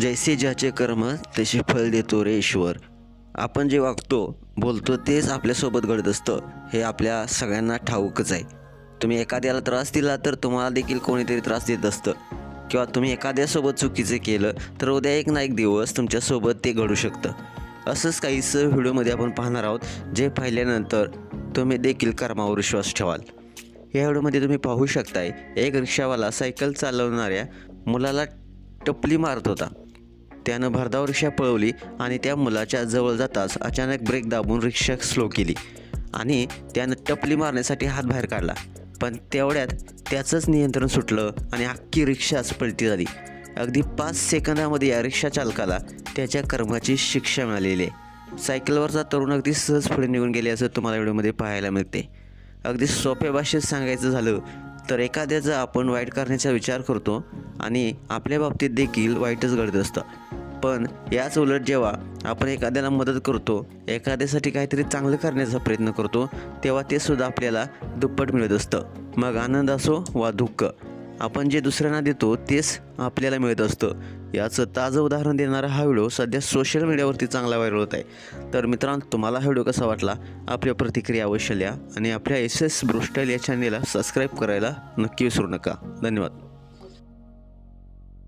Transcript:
जैसे ज्याचे कर्म तसे फळ देतो रे ईश्वर. आपण जे वागतो बोलतो तेच आपल्यासोबत घडत असतं. हे आपल्या सगळ्यांना ठाऊकच आहे. तुम्ही एखाद्याला त्रास दिला तर तुम्हाला देखील कोणीतरी त्रास देत असतं. किंवा तुम्ही एखाद्यासोबत चुकीचं केलं तर उद्या एक ना एक दिवस तुमच्यासोबत ते घडू शकतं. असंच काहीसं व्हिडिओमध्ये आपण पाहणार आहोत जे पाहिल्यानंतर तुम्ही देखील कर्मावर विश्वास ठेवाल. या व्हिडिओमध्ये तुम्ही पाहू शकताय एक रिक्षावाला सायकल चालवणाऱ्या मुलाला टपली मारत होता. त्यानं भरधाव रिक्षा पळवली आणि त्या मुलाच्या जवळ जाताच अचानक ब्रेक दाबून रिक्षा स्लो केली आणि त्यानं टपली मारण्यासाठी हात बाहेर काढला. पण तेवढ्यात त्याचंच नियंत्रण सुटलं आणि अख्खी रिक्षाच पलटी झाली. अगदी पाच सेकंदामध्ये या रिक्षा चालकाला त्याच्या कर्माची शिक्षा मिळालेली आहे. सायकलवरचा तरुण अगदी सहज पुढे निघून गेले असं तुम्हाला व्हिडिओमध्ये पाहायला मिळते. अगदी सोप्या भाषेत सांगायचं झालं तर एखाद्याचा आपण वाईट करण्याचा विचार करतो आणि आपल्या बाबतीत देखील वाईटच घडत असतं. पण याच उलट जेव्हा आपण एखाद्याला मदत करतो एखाद्यासाठी काहीतरी चांगलं करण्याचा प्रयत्न करतो तेव्हा ते सुद्धा आपल्याला दुप्पट मिळत असतं. मग आनंद असो वा दुःख आपण जे दुसऱ्यांना देतो तेच आपल्याला मिळत असतं. याचं ताजं उदाहरण देणारा हा व्हिडिओ सध्या सोशल मीडियावरती चांगला व्हायरल होत आहे. तर मित्रांनो तुम्हाला हा व्हिडिओ कसा वाटला? आपल्या प्रतिक्रिया अवश्य लिहा आणि आपल्या एस एस ब्रुस्टाईल या चॅनेलला सबस्क्राईब करायला नक्की विसरू नका. धन्यवाद.